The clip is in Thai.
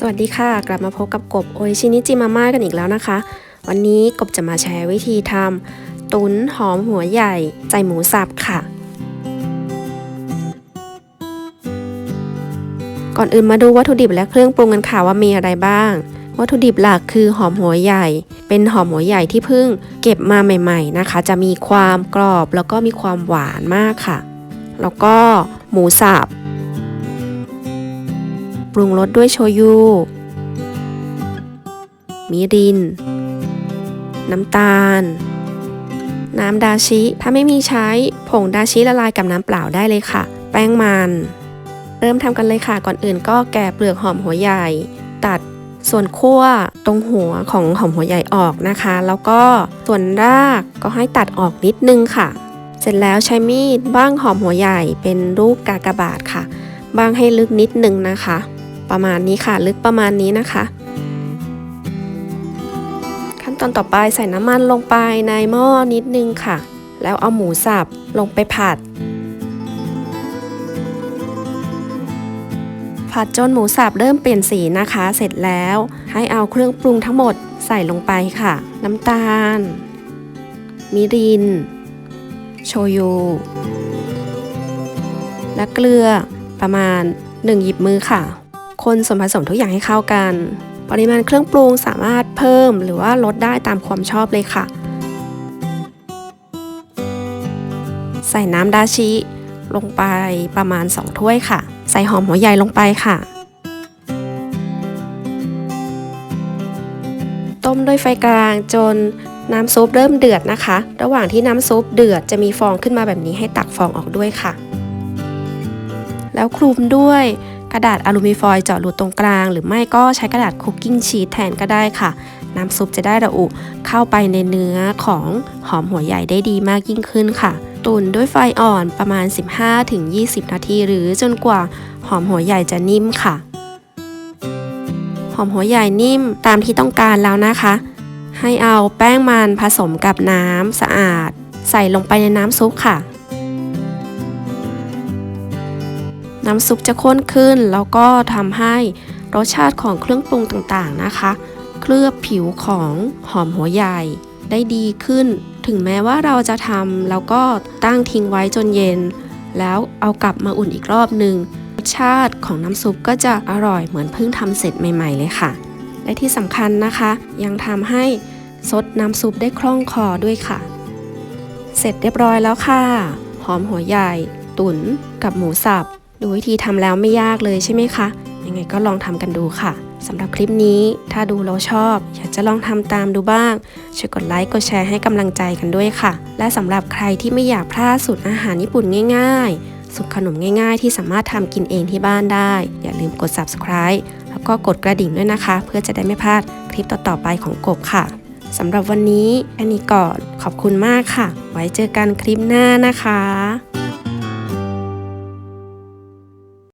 สวัสดีค่ะ กลับมาพบกับกบโอชินิจิมาม่ากันอีกแล้วนะคะ วันนี้กบจะมาแชร์วิธีทำตุ๋นหอมหัวใหญ่ใส่หมูสับค่ะ ก่อนอื่นมาดูวัตถุดิบและเครื่องปรุงกันค่ะว่ามีอะไรบ้าง วัตถุดิบหลักคือหอมหัวใหญ่ เป็นหอมหัวใหญ่ที่เพิ่งเก็บมาใหม่ ๆนะคะ จะมีความกรอบแล้วก็มีความหวานมากค่ะ แล้วก็หมูสับ ปรุงรสด้วยโชยุมีริน น้ำตาล น้ำดาชิ ถ้าไม่มีใช้ ผงดาชิละลายกับน้ำเปล่าได้เลยค่ะ แป้งมัน เริ่มทำกันเลยค่ะ ก่อนอื่นก็แกะเปลือกหอมหัวใหญ่ ตัดส่วนขั้วตรงหัวของหอมหัวใหญ่ออกนะคะ แล้วก็ส่วนรากก็ให้ตัดออกนิดนึงค่ะ เสร็จแล้วใช้มีดบ้างหอมหัวใหญ่เป็นรูปกากบาทค่ะ บ้างให้ลึกนิดนึงนะคะ ประมาณนี้ค่ะ ลึกประมาณนี้นะคะ ขั้นตอนต่อไปใส่น้ำมันลงไปในหม้อนิดนึงค่ะ แล้วเอาหมูสับลงไปผัด ผัดจนหมูสับเริ่มเปลี่ยนสีนะคะ เสร็จแล้วให้เอาเครื่องปรุงทั้งหมดใส่ลงไปค่ะ น้ำตาล มิริน โชยุและเกลือประมาณ 1 หยิบมือค่ะ คนส่วนผสมทุกอย่างให้เข้ากัน ปริมาณเครื่องปรุงสามารถเพิ่มหรือว่าลดได้ตามความชอบเลยค่ะ ใส่น้ำดาชิ ลงไปประมาณ 2 ถ้วยค่ะ ใส่หอมหัวใหญ่ลงไปค่ะ ต้มด้วยไฟกลางจนน้ำซุปเริ่มเดือดนะคะ ระหว่างที่น้ำซุปเดือดจะมีฟองขึ้นมาแบบนี้ให้ตักฟองออกด้วยค่ะ แล้วคลุมด้วย ระดาษอลูมิเนียมฟอยล์เจาะรูตรงกลาง หรือไม่ก็ใช้กระดาษคุกกิ้งชีสแทนก็ได้ค่ะ น้ำซุปจะได้ระอุเข้าไปในเนื้อของหอมหัวใหญ่ได้ดีมากยิ่งขึ้นค่ะ ตุ๋นด้วยไฟอ่อนประมาณ 15-20 นาที หรือจนกว่าหอมหัวใหญ่จะนิ่มค่ะ หอมหัวใหญ่นิ่มตามที่ต้องการแล้วนะคะ ให้เอาแป้งมันผสมกับน้ำสะอาด ใส่ลงไปในน้ำซุปค่ะ น้ำซุปจะข้นขึ้น แล้วก็ทำให้รสชาติของเครื่องปรุงต่างๆนะคะ เคลือบผิวของหอมหัวใหญ่ได้ดีขึ้น ถึงแม้ว่าเราจะทำแล้วก็ตั้งทิ้งไว้จนเย็น แล้วเอากลับมาอุ่นอีกรอบหนึ่งรสชาติของน้ำซุปก็จะอร่อยเหมือนเพิ่งทำเสร็จใหม่ๆเลยค่ะ และที่สำคัญนะคะ ยังทำให้ซดน้ำซุปได้คล่องคอด้วยค่ะ เสร็จเรียบร้อยแล้วค่ะ หอมหัวใหญ่ ตุ๋นกับหมูสับ ดูวิธีทำแล้วไม่ยากเลยใช่ไหมคะ ยังไงก็ลองทำกันดูค่ะสำหรับคลิปนี้ ถ้าดูเราชอบ อยากจะลองทำตามดูบ้าง ช่วยกดไลค์กดแชร์ให้กำลังใจกันด้วยค่ะ และสำหรับใครที่ไม่อยากพลาดสูตรอาหารญี่ปุ่นง่าย ๆ สูตรขนมง่าย ๆ ที่สามารถทำกินเองที่บ้านได้ อย่าลืมกด subscribe แล้วก็กดกระดิ่งด้วยนะคะ เพื่อจะได้ไม่พลาดคลิปต่อๆไปของกบค่ะสำหรับวันนี้แค่นี้ก่อนขอบคุณมากค่ะ ไว้เจอกันคลิปหน้านะคะ